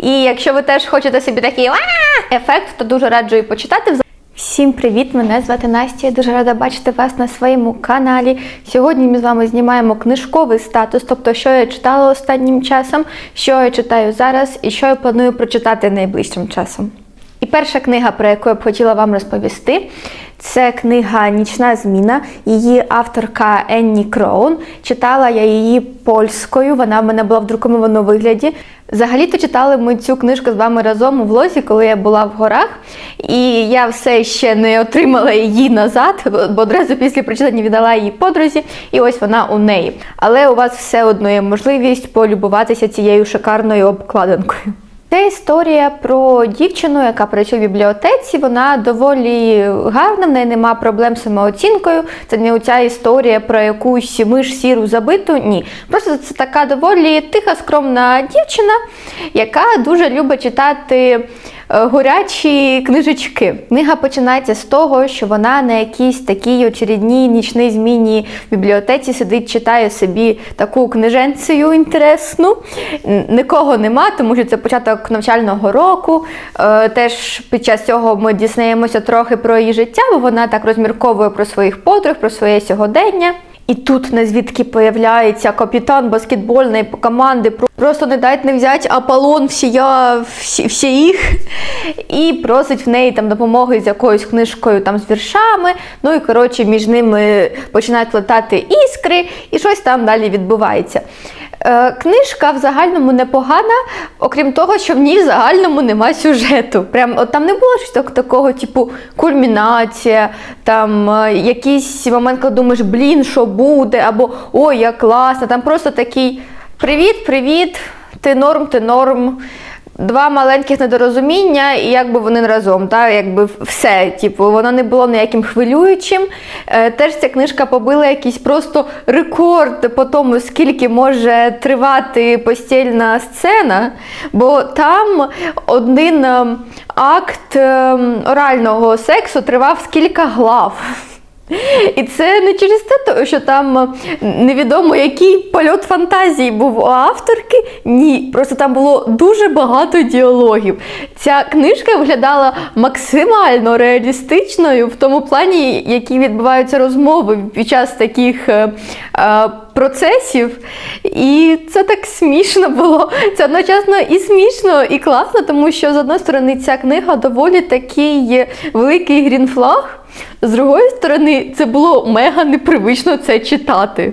І якщо ви теж хочете собі такий ефект, то дуже раджу і почитати. Всім привіт! Мене звати Настя. Я дуже рада бачити вас на своєму каналі. Сьогодні ми з вами знімаємо книжковий статус, тобто, що я читала останнім часом, що я читаю зараз і що я планую прочитати найближчим часом. І перша книга, про яку я б хотіла вам розповісти, це книга Нічна зміна. Її авторка Енні Кроун. Читала я її польською. Вона в мене була в друкованому вигляді. Взагалі-то читали ми цю книжку з вами разом у влозі, коли я була в горах. І я все ще не отримала її назад, бо одразу після прочитання віддала її подрузі, і ось вона у неї. Але у вас все одно є можливість полюбуватися цією шикарною обкладинкою. Це історія про дівчину, яка працює в бібліотеці. Вона доволі гарна, в неї нема проблем з самооцінкою. Це не оця історія про якусь миш сіру забиту. Ні. Просто це така доволі тиха, скромна дівчина, яка дуже любить читати горячі книжечки. Книга починається з того, що вона на якійсь такій очередній нічній зміні в бібліотеці сидить, читає собі таку книженцію інтересну. Нікого нема, тому що це початок навчального року. Е, Теж під час цього ми дізнаємося трохи про її життя, бо вона так розмірковує про своїх подруг, про своє сьогодення. І тут назвідки появляється капітан баскетбольної команди. Про- Просто не дать не взяти Аполлон всія, всі, всі їх, і просить в неї там допомоги з якоюсь книжкою там з віршами. Ну і коротше між ними починають летати іскри, і щось там далі відбувається. Е, Книжка в загальному непогана, окрім того, що в ній в загальному нема сюжету. Прям от там не було щось так- такого, типу, кульмінація, там е, якийсь момент, коли думаєш, блін, що буде, або ой, як класно. Там просто такий привіт, привіт, ти норм, ти норм. Два маленьких недорозуміння, і якби вони разом, та якби все. Типу, воно не було ніяким хвилюючим. Е, теж ця книжка побила якийсь просто рекорд по тому, скільки може тривати постільна сцена, бо там один ем, акт ем, орального сексу тривав скільки глав. І це не через те, що там е, невідомо який польот фантазії був у авторки. Ні, просто там було дуже багато діалогів. Ця книжка виглядала максимально реалістичною в тому плані, які відбуваються розмови під час таких е, е, процесів. І це так смішно було. Це одночасно і смішно, і класно, тому що з одної сторони ця книга доволі такий великий грінфлаг. З другої сторони, це було мега непривично це читати.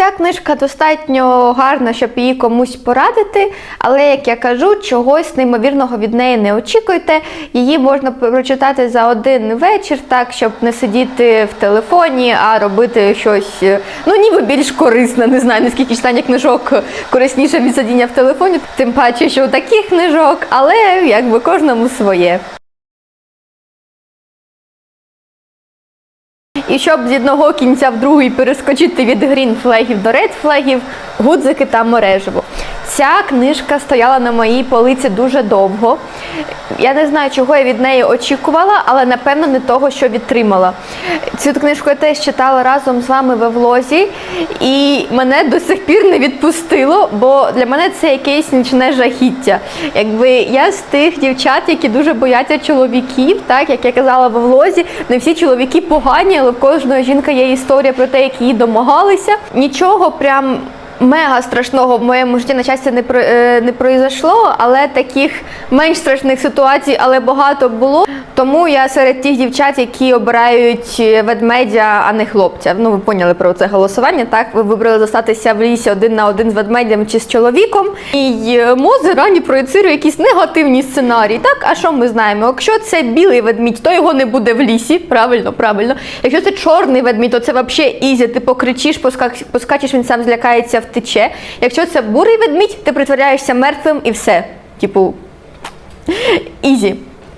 Ця книжка достатньо гарна, щоб її комусь порадити, але, як я кажу, чогось неймовірного від неї не очікуйте. Її можна прочитати за один вечір, так, щоб не сидіти в телефоні, а робити щось, е, ну ніби більш корисне. Не знаю, наскільки читання книжок корисніше від сидіння в телефоні, тим паче, що таких книжок, але якби кожному своє. І щоб з одного кінця в другий перескочити від грін флегів до ред флегів, гудзики та мережево. Ця книжка стояла на моїй полиці дуже довго. Я не знаю, чого я від неї очікувала, але напевно не того, що відтримала. Цю книжку я теж читала разом з вами в влозі, і мене до сих пір не відпустило, бо для мене це якесь нічне жахіття. Якби я з тих дівчат, які дуже бояться чоловіків, так як я казала в влозі, не всі чоловіки погані, але в кожної жінки є історія про те, як її домагалися. Нічого прям. Мега страшного в моєму житті на щастя не про е, не произошло, але таких менш страшних ситуацій, але багато було. Тому я серед тих дівчат, які обирають ведмедя, а не хлопця. Ну ви поняли про це голосування. Так, ви вибрали зостатися в лісі один на один з ведмедем чи з чоловіком. І е, мозок рані проєцирує якісь негативні сценарії. Так, а що ми знаємо? Якщо це білий ведмідь, то його не буде в лісі. Правильно, правильно. Якщо це чорний ведмідь, то це взагалі ізі. Ти покричиш, поскачеш, він сам злякається, втече. Якщо це бурий ведмідь, ти притворяєшся мертвим і все. Типу, ізі.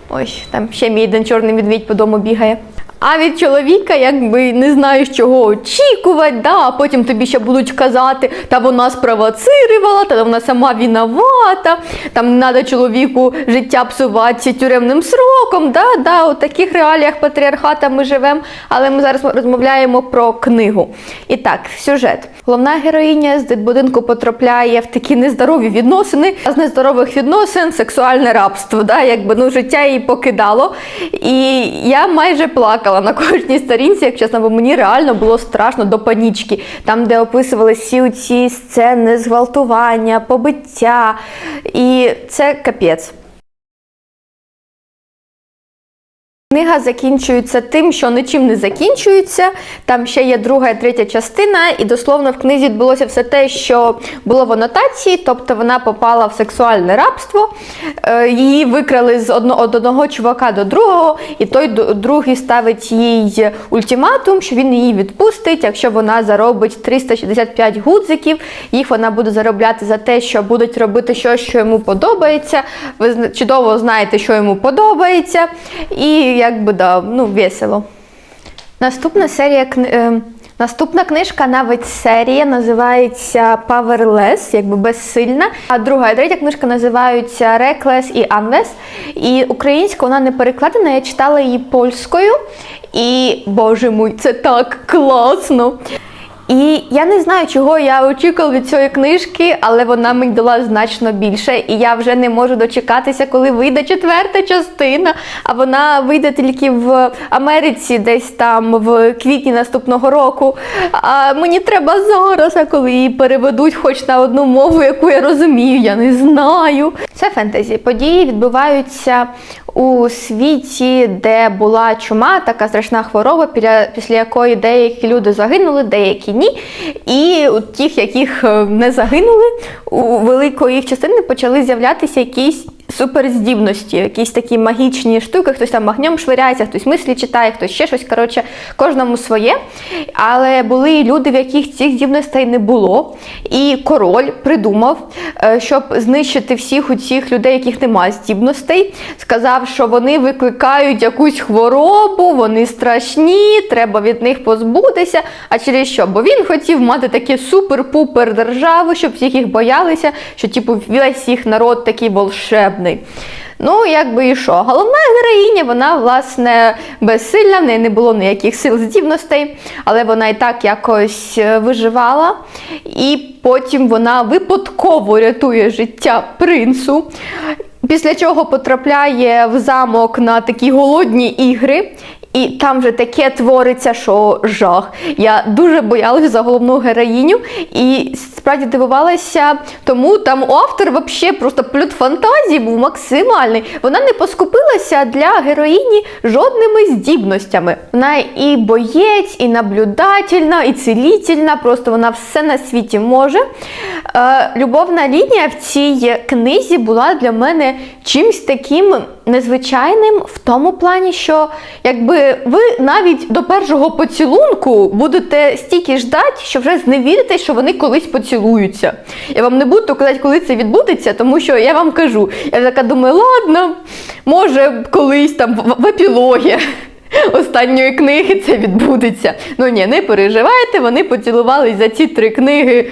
Ось, там ще мій один чорний медвідь по дому бігає. А від чоловіка, якби не знаєш, чого очікувати, да, а потім тобі ще будуть казати, та вона спровоцирувала, та вона сама виновата, там треба чоловіку життя псувати тюремним сроком. Да, да, у таких реаліях патріархата ми живемо, але ми зараз розмовляємо про книгу. І так, сюжет. Головна героїня з дитбудинку потрапляє в такі нездорові відносини, а з нездорових відносин сексуальне рабство. Да, якби ну життя її покидало. І я майже плакала на кожній сторінці, як чесно, бо мені реально було страшно до панічки. Там, де описували всі ці сцени зґвалтування, побиття. І це капець. Книга закінчується тим, що нічим не закінчується. Там ще є друга і третя частина, і дословно в книзі відбулося все те, що було в анотації, тобто вона попала в сексуальне рабство. Е, Її викрали з одного чувака до другого, і той другий ставить їй ультиматум, що він її відпустить, якщо вона заробить 365 гудзиків. Їх вона буде заробляти за те, що будуть робити щось, що йому подобається. Ви чудово знаєте, що йому подобається. І якби да, ну, весело. Наступна серія е, Наступна книжка, навіть серія, називається Powerless, якби безсильна. А друга і третя книжка називаються Reckless і Unless. І українською вона не перекладена, я читала її польською. І, боже мій, це так класно! І я не знаю, чого я очікувала від цієї книжки, але вона мені дала значно більше. І я вже не можу дочекатися, коли вийде четверта частина. А вона вийде тільки в Америці, десь там в квітні наступного року. А мені треба зараз, а коли її переведуть хоч на одну мову, яку я розумію, я не знаю. Це фентезі. Події відбуваються у світі, де була чума, така страшна хвороба, після якої деякі люди загинули, деякі ні. І у тих, яких е, не загинули, у великої їх частини почали з'являтися якісь суперздібності, якісь такі магічні штуки, хтось там огнем швиряється, хтось мислі читає, хтось ще щось. Коротше, кожному своє. Але були люди, в яких цих здібностей не було. І король придумав, е, щоб знищити всіх у цих людей, яких немає здібностей, сказав, що вони викликають якусь хворобу, вони страшні, треба від них позбутися. А через що? Бо він хотів мати таке супер-пупер державу, щоб всіх їх боялися, що типу весь їх народ такий волшебний. Ну, якби і що. Головна героїня, вона, власне, безсильна, в неї не було ніяких сил здібностей, але вона і так якось е, виживала. І потім вона випадково рятує життя принцу. Після чого потрапляє в замок на такі голодні ігри. І там вже таке твориться, що жах. Я дуже боялася за головну героїню і справді дивувалася, тому там у автора взагалі просто плют фантазії був максимальний. Вона не поскупилася для героїні жодними здібностями. Вона і боєць, і наблюдательна, і цілительна, просто вона все на світі може. Е, любовна лінія в цій книзі була для мене чимсь таким незвичайним в тому плані, що якби ви навіть до першого поцілунку будете стільки ждати, що вже зневірите, що вони колись поцілуються. Я вам не буду казати, коли це відбудеться, тому що я вам кажу, я така думаю, ладно, може колись там в епілогі. Останньої книги це відбудеться. Ну ні, не переживайте, вони поцілувались за ці три книги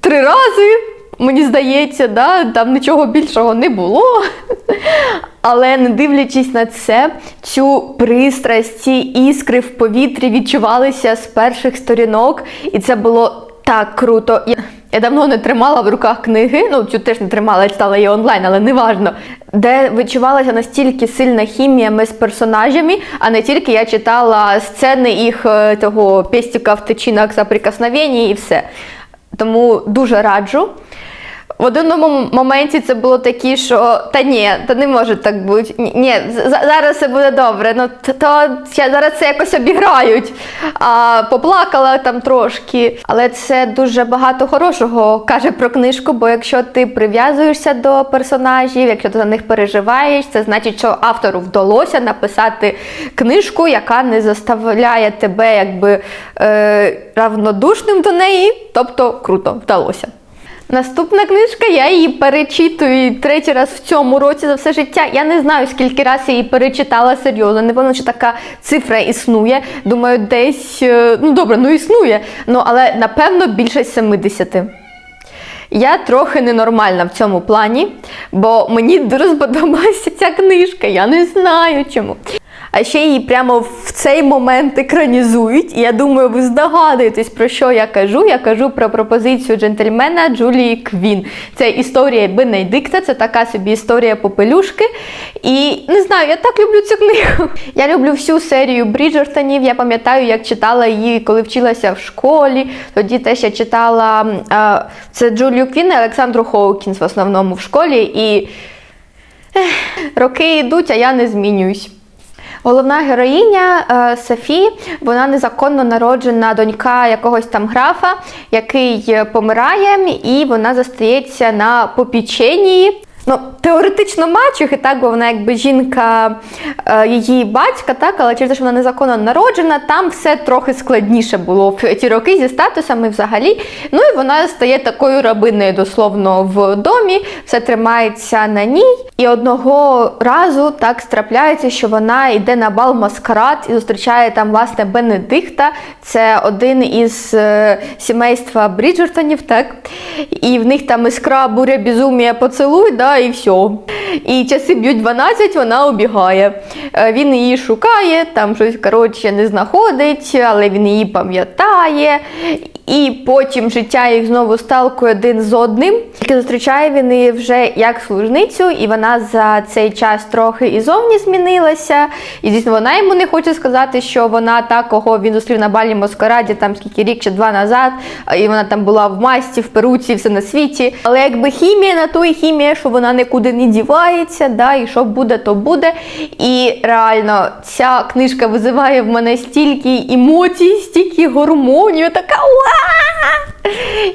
три рази. Мені здається, да, там нічого більшого не було. Але не дивлячись на це, цю пристрасть, ці іскри в повітрі відчувалися з перших сторінок, і це було так круто. Я, давно не тримала в руках книги, ну цю теж не тримала, я читала її онлайн, але неважно. Де відчувалася настільки сильна хімія між персонажами, а не тільки я читала сцени їх е, того пестика в тичинах за прикосновення і все. Тому дуже раджу. В одному моменті це було таке, що та ні, та не може так бути. Ні, ні, за- зараз все буде добре. Ну то, то зараз це якось обіграють. А поплакала там трошки. Але це дуже багато хорошого каже про книжку, бо якщо ти прив'язуєшся до персонажів, якщо ти за них переживаєш, це значить, що автору вдалося написати книжку, яка не заставляє тебе якби е, равнодушним до неї. Тобто круто, вдалося. Наступна книжка, я її перечитую третій раз в цьому році за все життя. Я не знаю, скільки раз я її перечитала серйозно. Не певно, що така цифра існує. Думаю, десь, е, ну добре, ну існує. Ну, але напевно більше 70. Я трохи ненормальна в цьому плані, бо мені дуже сподобалася ця книжка. Я не знаю чому. А ще її прямо в цей момент екранізують. І я думаю, ви здогадуєтесь, про що я кажу. Я кажу про пропозицію джентльмена Джулії Квін. Це історія Бенедикта, це така собі історія попелюшки. І не знаю, я так люблю цю книгу. Я люблю всю серію Бріджертонів. Я пам'ятаю, як читала її, коли вчилася в школі. Тоді теж я читала це Джулію Квін і Олександру Хоукінс в основному в школі. І ех, роки йдуть, а я не змінююсь. Головна героїня е, Софі, вона незаконно народжена донька якогось там графа, який е, помирає, і вона застається на попіченні. Ну, теоретично мачухи, так, бо вона якби жінка е, її батька, так, але через те, що вона незаконно народжена, там все трохи складніше було в ті роки зі статусами взагалі. Ну і вона стає такою рабиною дословно в домі, все тримається на ній. І одного разу так страпляється, що вона йде на бал маскарад і зустрічає там власне Бенедикта. Це один із е, сімейства Бріджертонів, так? І в них там іскра, буря, безумія, поцілуй, да, і все. І часи б'ють 12, вона убігає. Е, Він її шукає, там щось коротше не знаходить, але він її пам'ятає. І потім життя їх знову сталкує один з одним. Тільки зустрічає він її вже як служницю, і вона за цей час трохи і зовні змінилася. І звісно, вона йому не хоче сказати, що вона та, кого він зустрів на балі Маскараді, там скільки рік чи два назад, і вона там була в масті, в перуці, все на світі. Але якби хімія на то і хімія, що вона нікуди не дівається, да, і що буде, то буде. І реально ця книжка визиває в мене стільки емоцій, стільки гормонів, така!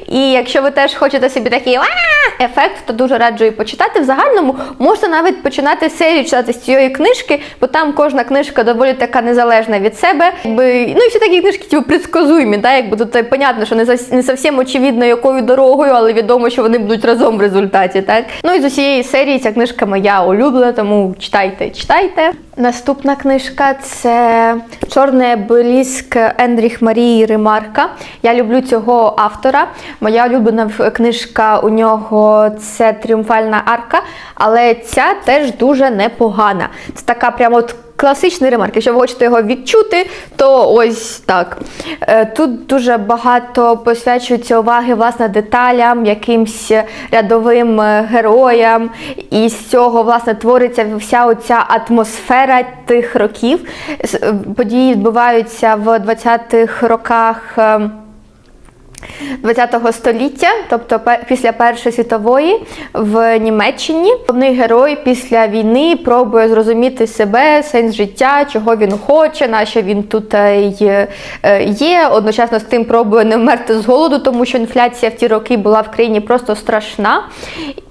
І якщо ви теж хочете собі «Уа!» Ефект, то дуже раджу і почитати. В загальному можна навіть починати серію читати з цієї книжки, бо там кожна книжка доволі така незалежна від себе. Якби, ну і всі такі книжки типу, предсказуємі, да? якби тут понятно, що не, зас- не зовсім очевидно, якою дорогою, але відомо, що вони будуть разом в результаті. Так? Ну і з усієї серії ця книжка моя улюблена, тому читайте, читайте. Наступна книжка це Чорний обеліск Ендріх Марії Ремарка. Я люблю цього автора. Моя улюблена книжка у нього це Тріумфальна арка, але ця теж дуже непогана. Це така прямо от класичний ремарк. Якщо ви хочете його відчути, то ось так. Е, Тут дуже багато посвячується уваги власне деталям, якимсь рядовим е, героям. І з цього власне твориться вся оця атмосфера тих років. Е, Події відбуваються в 20-х роках. 20 століття, тобто після Першої світової в Німеччині. Головний герой після війни пробує зрозуміти себе, сенс життя, чого він хоче, на що він тут е, е, є. Одночасно з тим пробує не вмерти з голоду, тому що інфляція в ті роки була в країні просто страшна.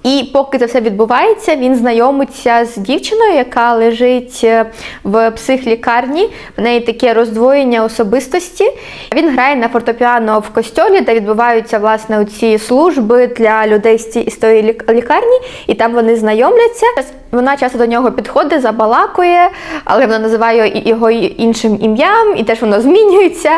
І поки це все відбувається, він знайомиться з дівчиною, яка лежить е, в психлікарні. В неї таке роздвоєння особистості. Він грає на фортепіано в костьолі, де відбуваються власне ці служби для людей з ці- історії лікарні, і там вони знайомляться. Вона часто до нього підходить, забалакує, але вона називає його іншим ім'ям, і теж воно змінюється.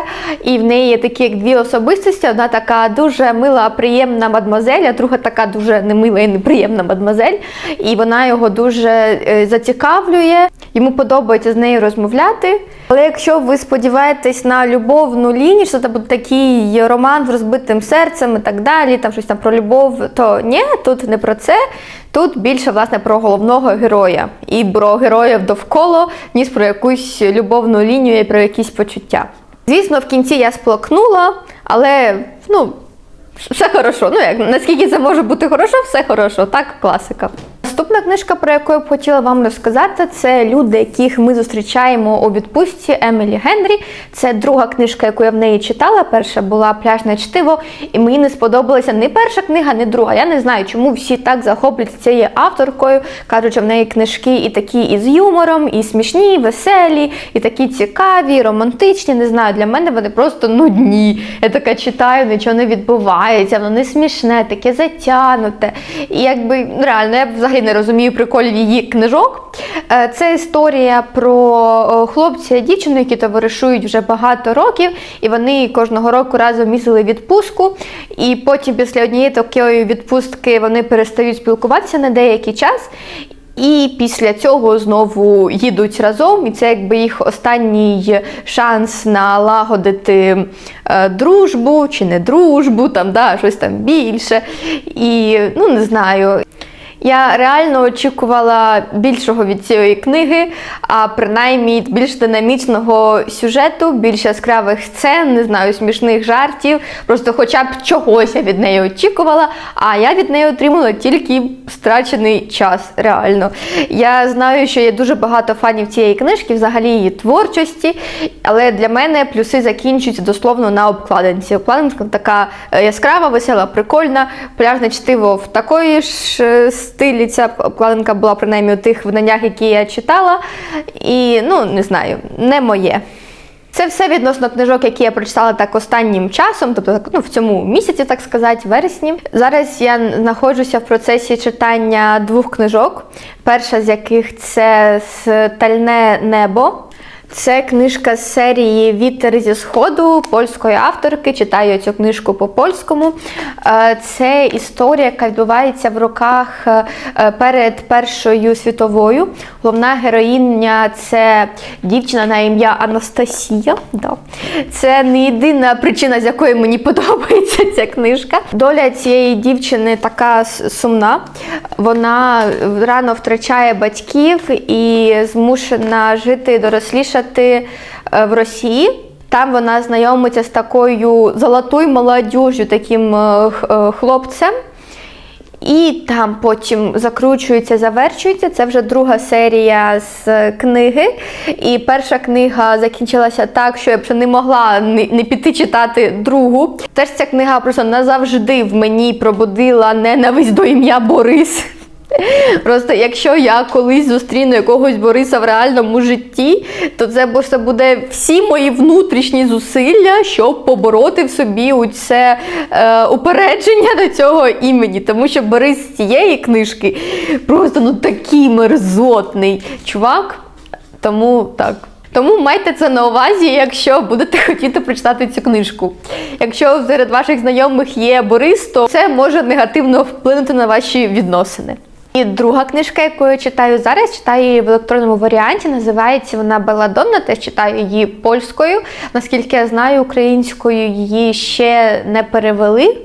І в неї є такі як дві особистості. Одна така дуже мила, приємна мадмозель, а друга така дуже немила і неприємна мадмозель. І вона його дуже е, зацікавлює. Йому подобається з нею розмовляти. Але якщо ви сподіваєтесь на любовну лінію, що це буде такий роман з розбитим серцем і так далі, там щось там про любов, то ні, тут не про це. Тут більше власне про головного героя і про героїв довкола, ніж про якусь любовну лінію і про якісь почуття. Звісно, в кінці я сплакнула, але ну, все хорошо. Ну як наскільки це може бути хорошо, все хорошо. Так, класика. Наступна книжка, про яку я б хотіла вам розказати, це люди, яких ми зустрічаємо у відпустці Емілі Генрі. Це друга книжка, яку я в неї читала. Перша була пляжне чтиво, і мені не сподобалася ні перша книга, ні друга. Я не знаю, чому всі так захоплюються цією авторкою. Кажуть, що в неї книжки і такі і з юмором, і смішні, і веселі, і такі цікаві, і романтичні. Не знаю, для мене вони просто нудні. Я така читаю, нічого не відбувається, воно не смішне, таке затягнуте. І якби реально я взагалі не розумію приколів її книжок. Е, Це історія про хлопця і дівчину, які товаришують вже багато років, і вони кожного року разом в відпустку. І потім, після однієї такої відпустки, вони перестають спілкуватися на деякий час. І після цього знову їдуть разом, і це якби їх останній шанс налагодити е, дружбу чи не дружбу, там да, щось там більше. І ну не знаю. Я реально очікувала більшого від цієї книги, а принаймні більш динамічного сюжету, більш яскравих сцен, не знаю, смішних жартів. Просто хоча б чогось я від неї очікувала, а я від неї отримала тільки страчений час. Реально. Я знаю, що є дуже багато фанів цієї книжки, взагалі її творчості, але для мене плюси закінчуються дословно на обкладинці. Обкладинка така е, яскрава, весела, прикольна, пляжне чтиво в такої ж е, стилі. Ця обкладинка була принаймні у тих виданнях, які я читала. І ну не знаю, не моє. Це все відносно книжок, які я прочитала так останнім часом, тобто ну, в цьому місяці, так сказати, вересні. Зараз я знаходжуся в процесі читання двох книжок. Перша з яких це Стальне небо. Це книжка з серії Вітер зі сходу польської авторки. Читаю цю книжку по польському. Е, Це історія, яка відбувається в роках е, перед Першою світовою. Головна героїня це дівчина на ім'я Анастасія. Це не єдина причина, з якої мені подобається ця книжка. Доля цієї дівчини така сумна. Вона рано втрачає батьків і змушена жити дорослішати е, в Росії. Там вона знайомиться з такою золотою молодіжю, таким е, е, хлопцем. І там потім закручується, завершується. Це вже друга серія з книги. І перша книга закінчилася так, що я б не могла не піти читати другу. Теж ця книга просто назавжди в мені пробудила ненависть до ім'я Борис. Просто якщо я колись зустріну якогось Бориса в реальному житті, то це просто буде всі мої внутрішні зусилля, щоб побороти в собі це е, упередження до цього імені. Тому що Борис з цієї книжки просто ну такий мерзотний чувак. Тому так. Тому майте це на увазі, якщо будете хотіти прочитати цю книжку. Якщо серед ваших знайомих є Борис, то це може негативно вплинути на ваші відносини. І друга книжка, яку я читаю зараз, читаю її в електронному варіанті. Називається вона Беладонна, теж читаю її польською. Наскільки я знаю, українською її ще не перевели.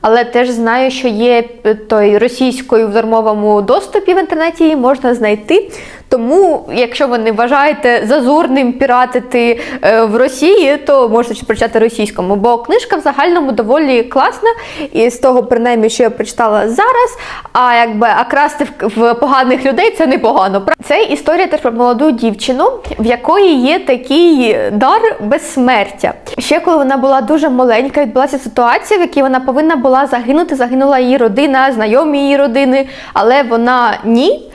Але теж знаю, що є е, той російською в дармовому доступі в інтернеті її можна знайти. Тому, якщо ви не вважаєте зазурним піратити е, в Росії, то можете прочитати російському, бо книжка в загальному доволі класна, і з того, принаймні, що я прочитала зараз. А якби а красти в, поганих людей це непогано. Це історія теж про молоду дівчину, в якої є такий дар безсмертя. Ще коли вона була дуже маленька, відбулася ситуація, в якій вона повинна була загинути. Загинула її родина, знайомі її родини, але вона ні.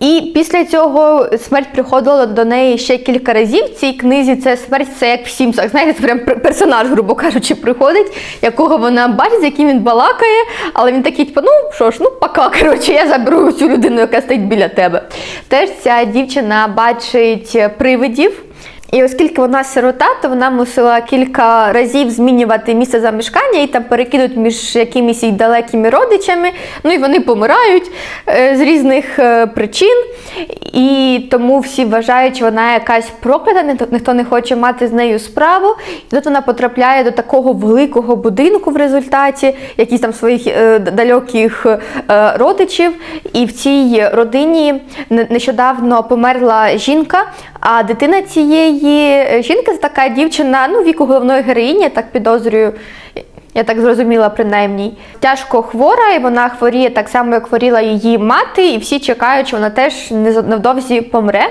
І після цього смерть приходила до неї ще кілька разів. В цій книзі це смерть, це як в Сімсах. Знаєте, це прям персонаж, грубо кажучи, приходить, якого вона бачить, з яким він балакає, але він такий, типу, ну що ж, ну пока, коротше, я заберу цю людину, яка стоїть біля тебе. Теж ця дівчина бачить привидів. І оскільки вона сирота, то вона мусила кілька разів змінювати місце замешкання і там перекинуть між якимись їй далекими родичами. Ну і вони помирають е, з різних е, причин. І тому всі вважають, що вона якась проклята, ніхто- не хоче мати з нею справу. І тут вона потрапляє до такого великого будинку в результаті, якісь там своїх е, далеких родичів. І в цій родині не- нещодавно померла жінка, а дитина цієї е, жінка така дівчина, ну, віку головної героїні, так підозрюю. Я так зрозуміла, принаймні. Тяжко хвора, і вона хворіє так само, як хворіла її мати, і всі чекають, що вона теж невдовзі помре.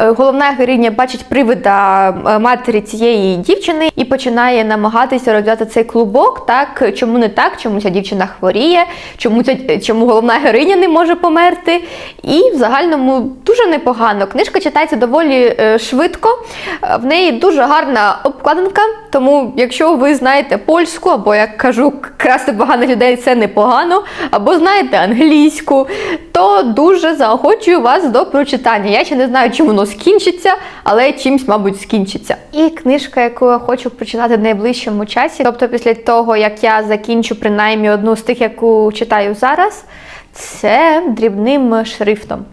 Е, Головна героїня бачить привида е, матері цієї дівчини і починає намагатися розв'язати цей клубок. Так, чому не так, чому ця дівчина хворіє, чому ця чому головна героїня не може померти. І в загальному дуже непогано. Книжка читається доволі е, швидко. Е, В неї дуже гарна обкладинка. Тому, якщо ви знаєте польську, або як кажу, красти поганих людей це непогано, або знаєте англійську, то дуже заохочую вас до прочитання. Я ще не знаю, чим воно скінчиться, але чимсь, мабуть, скінчиться. І книжка, яку я хочу прочитати в найближчому часі, тобто після того, як я закінчу принаймні одну з тих, яку читаю зараз. Це дрібним шрифтом.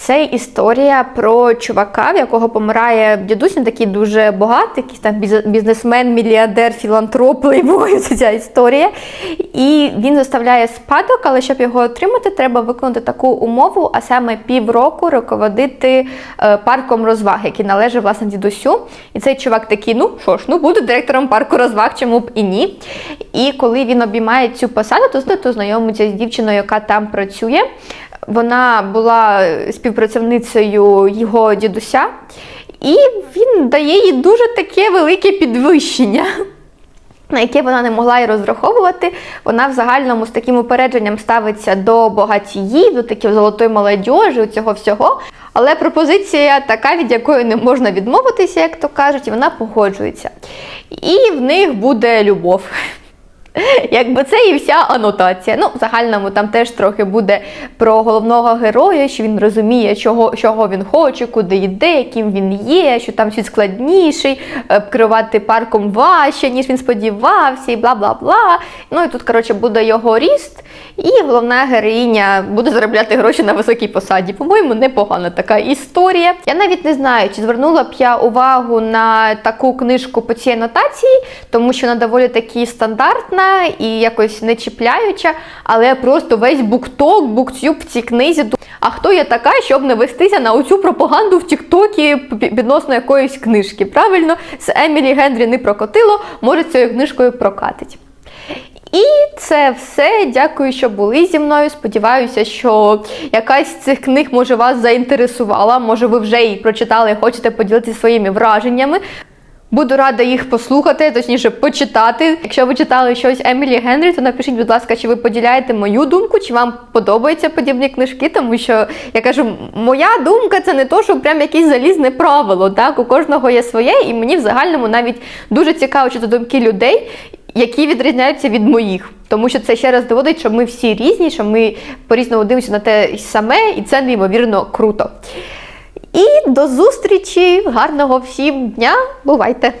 Це історія про чувака, в якого помирає дідусь, він такий дуже багатий, якийсь там бізнесмен, мільярдер, філантроп, це ця історія. І він заставляє спадок, але щоб його отримати, треба виконати таку умову, а саме півроку руководити е, парком розваг, який належить власне дідусю. І цей чувак такий, ну що ж, ну буду директором парку розваг, чому б і ні. І коли він обіймає цю посаду, то, знайомиться з дівчиною, яка там працює. Вона була співпрацівницею його дідуся, і він дає їй дуже таке велике підвищення. На яке вона не могла і розраховувати, вона в загальному з таким упередженням ставиться до багатіїв, до таких золотої молодіжі, цього всього. Але пропозиція така, від якої не можна відмовитися, як то кажуть, і вона погоджується. І в них буде любов. Якби це і вся анотація. Ну, в загальному там теж трохи буде про головного героя, що він розуміє, чого, чого він хоче, куди йде, яким він є, що там світ складніший, е, керувати парком важче, ніж він сподівався, і бла бла бла. Ну і тут, коротше, буде його ріст, і головна героїня буде заробляти гроші на високій посаді. По-моєму, непогана така історія. Я навіть не знаю, чи звернула б я увагу на таку книжку по цій анотації, тому що вона доволі таки стандартна і якось не чіпляюча, але просто весь букток, буктюб в цій книзі. А хто я така, щоб не вестися на оцю пропаганду в Тіктокі відносно якоїсь книжки? Правильно, з Емілі Генрі не прокотило, може цією книжкою прокатить. І це все. Дякую, що були зі мною. Сподіваюся, що якась з цих книг може вас заінтересувала. Може, ви вже її прочитали і хочете поділитися своїми враженнями. Буду рада їх послухати, точніше почитати. Якщо ви читали щось Емілі Генрі, то напишіть, будь ласка, чи ви поділяєте мою думку, чи вам подобаються подібні книжки, тому що я кажу, моя думка це не то, що прям якесь залізне правило. Так, у кожного є своє, і мені в загальному навіть дуже цікаво чути думки людей, які відрізняються від моїх. Тому що це ще раз доводить, що ми всі різні, що ми по-різному дивимося на те саме, і це неймовірно круто. І до зустрічі! Гарного всім дня! Бувайте!